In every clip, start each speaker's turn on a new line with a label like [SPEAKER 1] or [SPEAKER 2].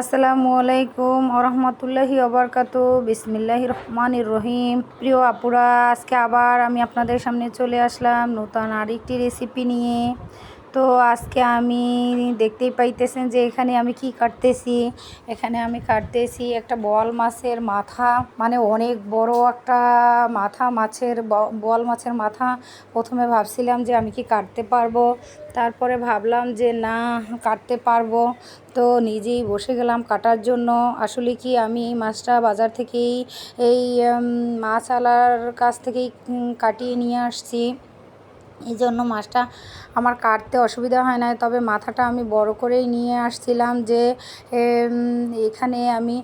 [SPEAKER 1] আসসালামু আলাইকুম ওরহমতুল্লাহি অবরকাত বিসমিল্লাহি রহমান রহিম। প্রিয় আপুরা, আজকে আবার আমি আপনাদের সামনে চলে আসলাম নতুন আরেকটি রেসিপি নিয়ে। তো আজকে আমি দেখতেই পাইতেছেন যে এখানে আমি কি কাটতেছি। এখানে আমি কাটতেছি একটা বল মাছের মাথা মানে অনেক বড় একটা মাথা, মাছের বল মাছের মাথা। প্রথমে ভাবছিলাম যে আমি কি কাটতে পারব, তারপরে ভাবলাম যে না, কাটতে পারব। তো নিজেই বসে গেলাম কাটার জন্য। আসলে কি আমি এই মাছটা বাজার থেকেই এই মাছওয়ালার কাছ থেকেই কাটিয়ে নিয়ে আসছি। এই জন্য মাছটা আমার কাটতে অসুবিধা হয় না তবে মাথাটা আমি বড় করেই নিয়ে আসছিলাম যে এখানে আমি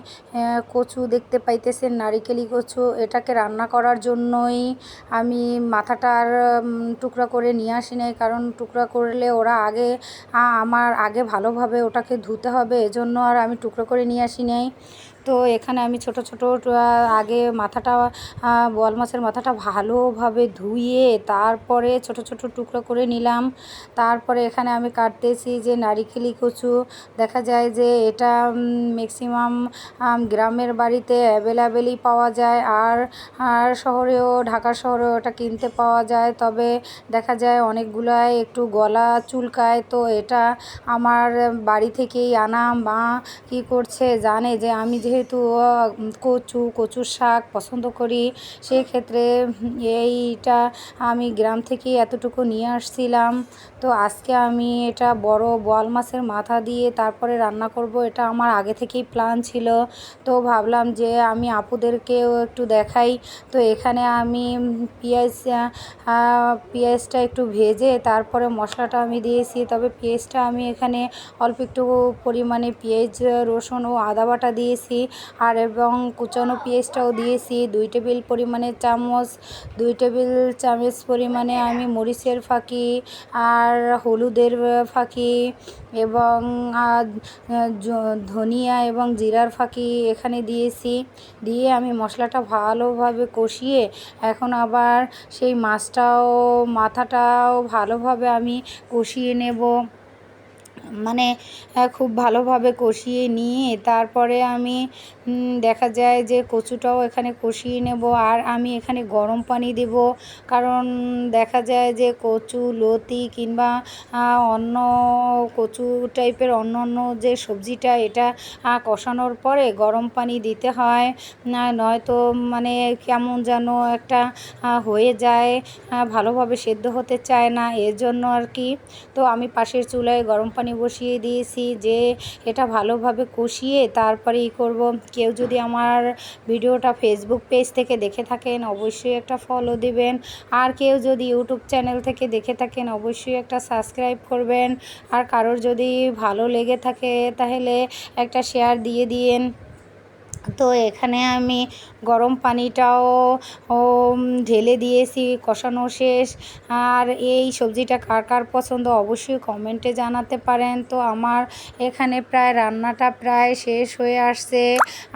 [SPEAKER 1] কচু দেখতে পাইতেছেন, নারিকেলি কচু। এটাকে রান্না করার জন্যই আমি মাথাটার টুকরা করে নিয়ে আসি নাই। কারণ টুকরা করলে ওরা আগে আমার আগে ভালোভাবে ওটাকে ধুতে হবে। এজন্য আর আমি টুকরো করে নিয়ে আসি নাই। তো এখানে আমি ছোট ছোট আগে মাথাটা বোয়াল মাছের মাথাটা ভালোভাবে ধুয়ে তারপরে ছোট ছোট টুকরো করে নিলাম। তারপরে এখানে আমি কাটতেছি যে নারিকেলি কচু। দেখা যায় যে এটা ম্যাক্সিমাম গ্রামের বাড়িতে অ্যাভেলেবেলই পাওয়া যায় আর আর শহরেও ঢাকা শহরেও ওটা কিনতে পাওয়া যায়। তবে দেখা যায় অনেকগুলাই একটু গলা চুলকায়, তো এটা আমার বাড়ি থেকেই আনা। মা কী করছে জানে যে আমি যেহেতু কচু, কচুর শাক পছন্দ করি, সেক্ষেত্রে এইটা আমি গ্রাম থেকেই এতটুকু নিয়ে আসছিলাম। তো আজকে আমি এটা বড় বোয়াল মাছের মাথা দিয়ে তারপরে রান্না করব, এটা আমার আগে থেকেই প্ল্যান ছিল। তো ভাবলাম যে আমি আপুদেরকেও একটু দেখাই। তো এখানে আমি পেঁয়াজ পেঁয়াজটা একটু ভেজে তারপরে মশলাটা আমি দিয়েছি। তবে পেঁয়াজটা আমি এখানে অল্প একটু পরিমাণে পেঁয়াজ, রসুন ও আদা বাটা দিয়েছি। আর এবং কুচানো পেঁয়াজটাও দিয়েছি, দুই টেবিল পরিমাণে চামচ, দুই টেবিল চামচ পরিমাণে আমি মরিচের ফাঁকি আর হলুদের ফাঁকি এবং ধনিয়া এবং জিরার ফাঁকি এখানে দিয়েছি। দিয়ে আমি মশলাটা ভালোভাবে কষিয়ে এখন আবার সেই মাছটাও, মাথাটাও ভালোভাবে আমি কষিয়ে নেব। মানে খুব ভালোভাবে কষিয়ে নিয়ে তারপরে আমি দেখা যায় যে কচুটাও এখানে কষিয়ে নেব আর আমি এখানে গরম পানি দেব। কারণ দেখা যায় যে কচু, লতি কিংবা অন্য কচু টাইপের অন্য অন্য যে সবজিটা এটা কষানোর পরে গরম পানি দিতে হয়। নয়তো মানে কেমন যেন একটা হয়ে যায় ভালোভাবে সেদ্ধ হতে চায় না। এর জন্য আর কি, তো আমি পাশের চুলায় গরম পানি বসিয়ে দিয়েছি যে এটা ভালোভাবে কষিয়ে তারপরে ই করব। কেউ যদি আমার ভিডিওটা ফেসবুক পেজ থেকে দেখে থাকেন, অবশ্যই একটা ফলো দিবেন। আর কেউ যদি ইউটিউব চ্যানেল থেকে দেখে থাকেন, অবশ্যই একটা সাবস্ক্রাইব করবেন। আর কারোর যদি ভালো লেগে থাকে, তাহলে একটা শেয়ার দিয়ে দিন তো এখানে আমি গরম পানিটাও ঢেলে দিয়েছি, কষানো শেষ। আর এই সবজিটা কার কার পছন্দ অবশ্যই কমেন্টে জানাতে পারেন। তো আমার এখানে প্রায় রান্নাটা প্রায় শেষ হয়ে আসছে।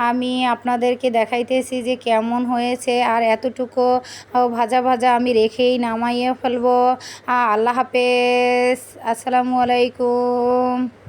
[SPEAKER 1] আমি আপনাদেরকে দেখাইতেছি যে কেমন হয়েছে। আর এতটুকু ভাজা ভাজা আমি রেখেই নামাইয়ে ফেলব। আল্লাহ হাফেজ। আসসালামু আলাইকুম।